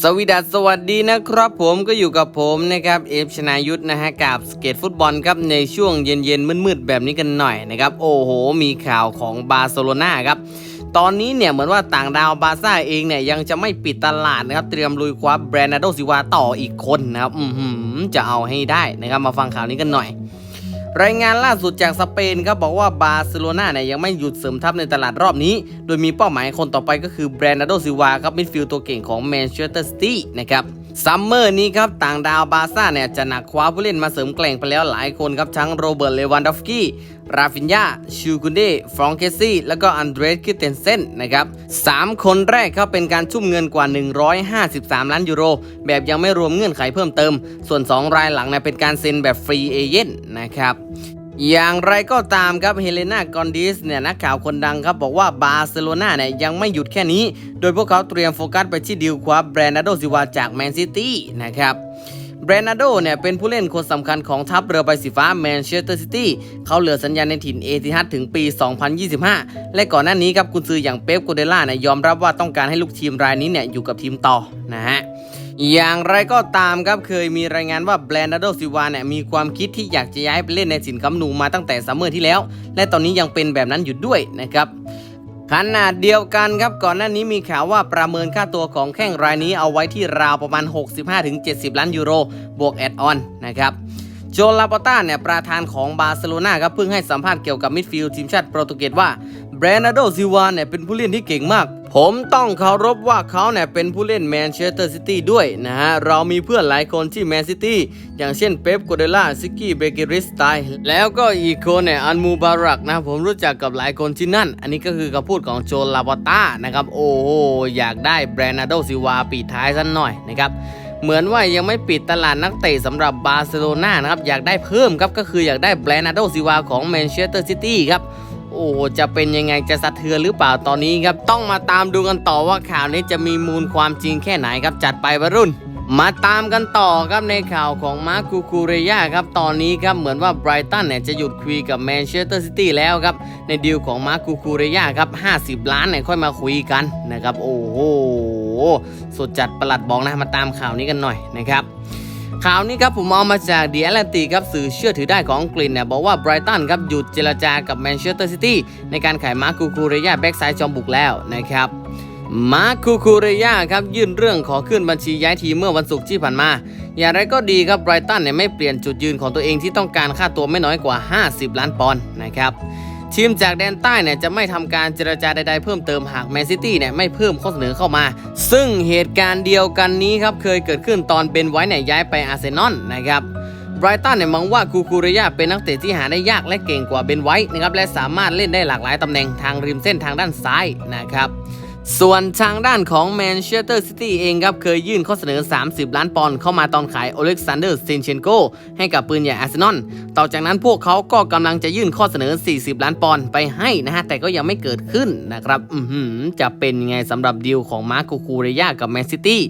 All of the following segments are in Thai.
สวีดัสสวัสดีนะครับผมก็อยู่กับผมนะครับเอฟชนายุทธนะฮะกับสเก็ตฟุตบอลครับในช่วงเย็นๆมืดๆแบบนี้กันหน่อยนะครับโอ้โห มีข่าวของบาร์เซโลนาครับตอนนี้เนี่ยเหมือนว่าต่างดาวบาร์ซ่าเองเนี่ยยังจะไม่ปิดตลาดนะครับเตรียมลุยคว้าแบรนนาโดซิวาต่ออีกคนนะครับอือหือจะเอาให้ได้นะครับมาฟังข่าวนี้กันหน่อย รายงานล่าสุดจากสเปนครับบอกว่าบาร์เซโลนาเนี่ยยังไม่หยุดเสริมทัพในตลาดรอบนี้ โดยมีเป้าหมายคนต่อไปก็คือแบรนนาโดซิวาครับมิดฟิลด์ตัวเก่งของแมนเชสเตอร์ซิตี้นะครับ ซัมเมอร์นี้ครับต่างดาวบาซ่าเนี่ยจะหนักคว้าผู้เล่นมาเสริมแกล่งไปแล้วหลายคนครับทั้งโรเบิร์ตเลวันดอฟกี้ราฟินยาชูกุนเดฟรองเคซี่ แล้วก็อันเดรสคิเตนเซนนะครับสามคนแรกครับเป็นการชุ่มเงินกว่า 153 ล้านยูโร แบบยังไม่รวมเงื่อนไขเพิ่มเติม ส่วน 2 รายหลังเนี่ยเป็นการเซ็นแบบฟรีเอเย่นนะครับ อย่างไรก็ตามครับเฮเลนากอนดิสเนี่ยนักข่าวคนดังครับบอกว่าบาร์เซโลนาเนี่ยยังไม่หยุดแค่นี้ โดยพวกเขาเตรียมโฟกัสไปที่ดิวคว้าแบรนนาโดซิวาจากแมนซิตี้นะครับแบรนนาโดเนี่ยเป็นผู้เล่นคนสำคัญของทัพเรือใบสีฟ้าแมนเชสเตอร์ซิตี้เขาเหลือสัญญาในถิ่นเอติฮัดถึงปี 2025 และก่อนหน้านี้ครับกุนซืออย่างเป๊ปโกเดล่าเนี่ยยอมรับว่าต้องการให้ลูกทีมรายนี้เนี่ยอยู่กับทีมต่อนะฮะ อย่างไรก็ตามครับเคยมีรายงานว่าแบรนนาโดซิวาเนี่ยมีความคิดที่อยากจะย้ายไปเล่นในสินคำนูมาตั้งแต่ซัมเมอร์ที่แล้ว และตอนนี้ยังเป็นแบบนั้นอยู่ด้วยนะครับขนาดเดียวกันครับก่อนหน้านี้มีข่าวว่าประเมินค่าตัวของแข้งรายนี้เอาไว้ที่ราวประมาณ 65-70 ล้านยูโร บวกแอดออนนะครับโจลาปอต้าเนี่ยประธานของบาร์เซโลนาครับเพิ่งให้สัมภาษณ์เกี่ยวกับมิดฟิลด์ทีมชาติโปรตุเกสว่า รนาโดซิวาเนี่ยเป็นผู้เล่นที่เก่งมาก ผมต้องเคารพว่าเขาเนี่ยเป็นผู้เล่นแมนเชสเตอร์ซิตี้ด้วยนะฮะ เรามีเพื่อนหลายคนที่แมนซิตี้อย่างเช่นเป๊ปโกเดล่าซิกกี้เบเกริสไตล์แล้วก็อีกคนเนี่ยอันมูบารักนะ ผมรู้จักกับหลายคนที่นั่น อันนี้ก็คือคำพูดของโจลาปอต้านะครับ โอ้โหอยากได้แบรนาโดซิวาปิดท้ายสันหน่อยนะครับเหมือนว่ายังไม่ปิดตลาดนักเตะสำหรับบาร์เซโลนานะครับ อยากได้เพิ่มครับ ก็คืออยากได้แบรนาโดซิวาของแมนเชสเตอร์ซิตี้ครับ อ้จะเป็นยังไงจะสะเทือนหรือเปล่าตอนนี้ครับ ต้องมาตามดูกันต่อว่าข่าวนี้จะมีมูลความจริงแค่ไหนครับจัดไปวรุ่นมาตามกันต่อครับในข่าวของมาร์คูคูเรยาครับตอนนี้ครับเหมือนว่าไบรตันเนี่ยจะหยุดคุยกับแมนเชสเตอร์ซิตี้แล้วครับในดีลของมาร์คูคูเรยาครับ 50 ล้านเนี่ยค่อยมาคุยกันนะครับ โอ้โหสุดจัดประหลัดบอกนะมาตามข่าวนี้กันหน่อยนะครับ ข่าวนี้ครับผมเอามาจากเดียแลนติครับสื่อเชื่อถือได้ของอังกฤษเนี่ยบอกว่าไบรตันครับหยุดเจรจากับแมนเชสเตอร์ซิตี้ในการขายมาร์คูคูเรียแบ็กซ้ายจอมบุกแล้วนะครับมาร์คูคูเรียครับยื่นเรื่องขอขึ้นบัญชีย้ายทีมเมื่อวันศุกร์ที่ผ่านมา อย่างไรก็ดีครับไบรตันเนี่ยไม่เปลี่ยนจุดยืนของตัวเองที่ต้องการค่าตัวไม่น้อยกว่า 50 ล้านปอนด์นะครับ ทีมจากแดนใต้เนี่ยจะไม่ทำการเจรจาใดๆเพิ่มเติมหากแมนซิตี้เนี่ยไม่เพิ่มข้อเสนอเข้ามา ซึ่งเหตุการณ์เดียวกันนี้ครับเคยเกิดขึ้นตอนเบนไว้เนี่ยย้ายไปอาร์เซนอลนะครับไบรตันเนี่ยมองว่าคูคูริยาเป็นนักเตะที่หาได้ยากและเก่งกว่าเบนไว้นะครับและสามารถเล่นได้หลากหลายตำแหน่งทางริมเส้นทางด้านซ้ายนะครับ ส่วนทางด้านของแมนเชสเตอร์ซิตี้เองครับ เคยยื่นข้อเสนอ 30 ล้านปอนด์เข้ามาตอนขายโอเล็กซานเดอร์ซินเชนโกให้กับปืนใหญ่อาร์เซนอล ต่อจากนั้นพวกเขาก็กำลังจะยื่นข้อเสนอ 40 ล้านปอนด์ไปให้นะฮะ แต่ก็ยังไม่เกิดขึ้นนะครับอืจะเป็นยังไงสำหรับดีลของมาร์คูคูเรยากับแมนซิตี้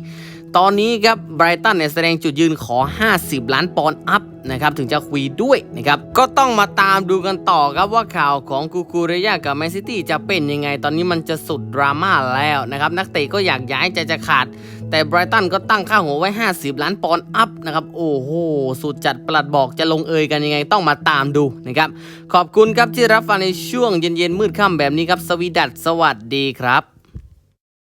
ตอนนี้ครับไบรตันเนี่ยแสดงจุดยืนขอ 50 ล้านปอนด์อัพนะครับถึงจะคุยด้วยนะครับก็ต้องมาตามดูกันต่อครับว่าข่าวของคูคูเรยากับแมนซิตี้จะเป็นยังไง ตอนนี้มันจะสุดดราม่าแล้วนะครับนักเตะก็อยากย้ายใจจะขาด แต่ไบรตันก็ตั้งค่าหัวไว้ 50 ล้านปอนด์อัพนะครับโอ้โหสุดจัดประหลัดบอกจะลงเอยกันยังไงต้องมาตามดูนะครับขอบคุณครับที่รับฟังในช่วงเย็นๆมืดค่ำแบบนี้ครับสวีดัตสวัสดีครับ